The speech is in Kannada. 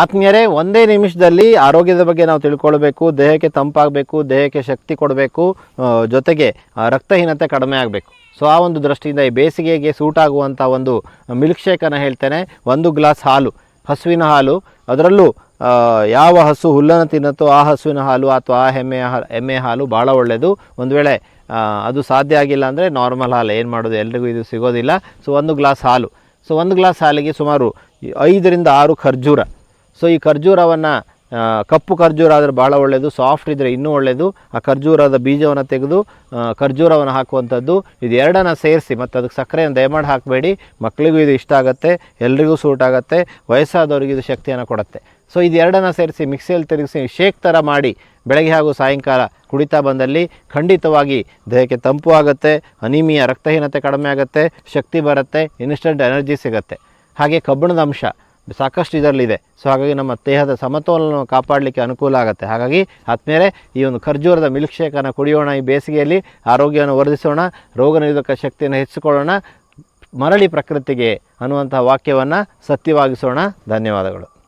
ಆತ್ಮೀಯರೇ, ಒಂದೇ ನಿಮಿಷದಲ್ಲಿ ಆರೋಗ್ಯದ ಬಗ್ಗೆ ನಾವು ತಿಳ್ಕೊಳ್ಬೇಕು, ದೇಹಕ್ಕೆ ತಂಪಾಗಬೇಕು, ದೇಹಕ್ಕೆ ಶಕ್ತಿ ಕೊಡಬೇಕು ಜೊತೆಗೆ ರಕ್ತಹೀನತೆ ಕಡಿಮೆ ಆಗಬೇಕು. ಸೊ, ಆ ಒಂದು ದೃಷ್ಟಿಯಿಂದ ಈ ಬೇಸಿಗೆಗೆ ಸೂಟ್ ಆಗುವಂಥ ಒಂದು ಮಿಲ್ಕ್ ಶೇಕನ್ನು ಹೇಳ್ತೇನೆ. ಒಂದು ಗ್ಲಾಸ್ ಹಾಲು, ಹಸುವಿನ ಹಾಲು. ಅದರಲ್ಲೂ ಯಾವ ಹಸು ಹುಲ್ಲನ್ನು ತಿನ್ನುತ್ತೋ ಆ ಹಸುವಿನ ಹಾಲು ಅಥವಾ ಆ ಎಮ್ಮೆಯ ಹಾ ಎಮ್ಮೆಯ ಹಾಲು ಭಾಳ ಒಳ್ಳೆಯದು. ಒಂದು ವೇಳೆ ಅದು ಸಾಧ್ಯ ಆಗಿಲ್ಲ ಅಂದರೆ ನಾರ್ಮಲ್ ಹಾಲು, ಏನು ಮಾಡೋದು, ಎಲ್ರಿಗೂ ಇದು ಸಿಗೋದಿಲ್ಲ. ಸೊ, ಒಂದು ಗ್ಲಾಸ್ ಹಾಲು. ಸೊ, ಒಂದು ಗ್ಲಾಸ್ ಹಾಲಿಗೆ ಸುಮಾರು ಐದರಿಂದ ಆರು ಖರ್ಜೂರ. ಸೊ ಈ ಖರ್ಜೂರವನ್ನು ಕಪ್ಪು ಖರ್ಜೂರ ಆದರೆ ಭಾಳ ಒಳ್ಳೆಯದು ಸಾಫ್ಟ್ ಇದ್ದರೆ ಇನ್ನೂ ಒಳ್ಳೆಯದು ಆ ಖರ್ಜೂರದ ಬೀಜವನ್ನು ತೆಗೆದು ಖರ್ಜೂರವನ್ನು ಹಾಕುವಂಥದ್ದು. ಇದು ಎರಡನ್ನು ಸೇರಿಸಿ, ಮತ್ತು ಅದಕ್ಕೆ ಸಕ್ಕರೆಯನ್ನು ದಯಮಾಡಿ ಹಾಕಬೇಡಿ. ಮಕ್ಕಳಿಗೂ ಇದು ಇಷ್ಟ ಆಗುತ್ತೆ, ಎಲ್ರಿಗೂ ಸೂಟ್ ಆಗುತ್ತೆ, ವಯಸ್ಸಾದವ್ರಿಗೆ ಇದು ಶಕ್ತಿಯನ್ನು ಕೊಡುತ್ತೆ. ಸೊ ಇದು ಎರಡನ್ನು ಸೇರಿಸಿ, ಮಿಕ್ಸಿಯಲ್ಲಿ ತಿರುಗಿಸಿ ಶೇಕ್ ಥರ ಮಾಡಿ, ಬೆಳಗ್ಗೆ ಹಾಗೂ ಸಾಯಂಕಾಲ ಕುಡಿತಾ ಬಂದಲ್ಲಿ ಖಂಡಿತವಾಗಿ ದೇಹಕ್ಕೆ ತಂಪು ಆಗುತ್ತೆ, ಅನಿಮಿಯ, ರಕ್ತಹೀನತೆ ಕಡಿಮೆ ಆಗುತ್ತೆ, ಶಕ್ತಿ ಬರುತ್ತೆ ಇನ್ಸ್ಟೆಂಟ್ ಎನರ್ಜಿ ಸಿಗುತ್ತೆ. ಹಾಗೆ ಕಬ್ಬಿಣದ ಅಂಶ. ಸಾಕಷ್ಟು ಇದರಲ್ಲಿದೆ. ಸೊ ಹಾಗಾಗಿ ನಮ್ಮ ದೇಹದ ಸಮತೋಲನ ಕಾಪಾಡಲಿಕ್ಕೆ ಅನುಕೂಲ ಆಗುತ್ತೆ. ಹಾಗಾಗಿ ಆದಮೇಲೆ ಈ ಒಂದು ಖರ್ಜೂರದ ಮಿಲ್ಕ್ ಶೇಕನ್ನು ಕುಡಿಯೋಣ. ಈ ಬೇಸಿಗೆಯಲ್ಲಿ ಆರೋಗ್ಯವನ್ನು ವರ್ಧಿಸೋಣ, ರೋಗ ನಿರೋಧಕ ಶಕ್ತಿಯನ್ನು ಹೆಚ್ಚಿಕೊಳ್ಳೋಣ ಮರಳಿ ಪ್ರಕೃತಿಗೆ ಅನ್ನುವಂಥ ವಾಕ್ಯವನ್ನು ಸತ್ಯವಾಗಿಸೋಣ. ಧನ್ಯವಾದಗಳು.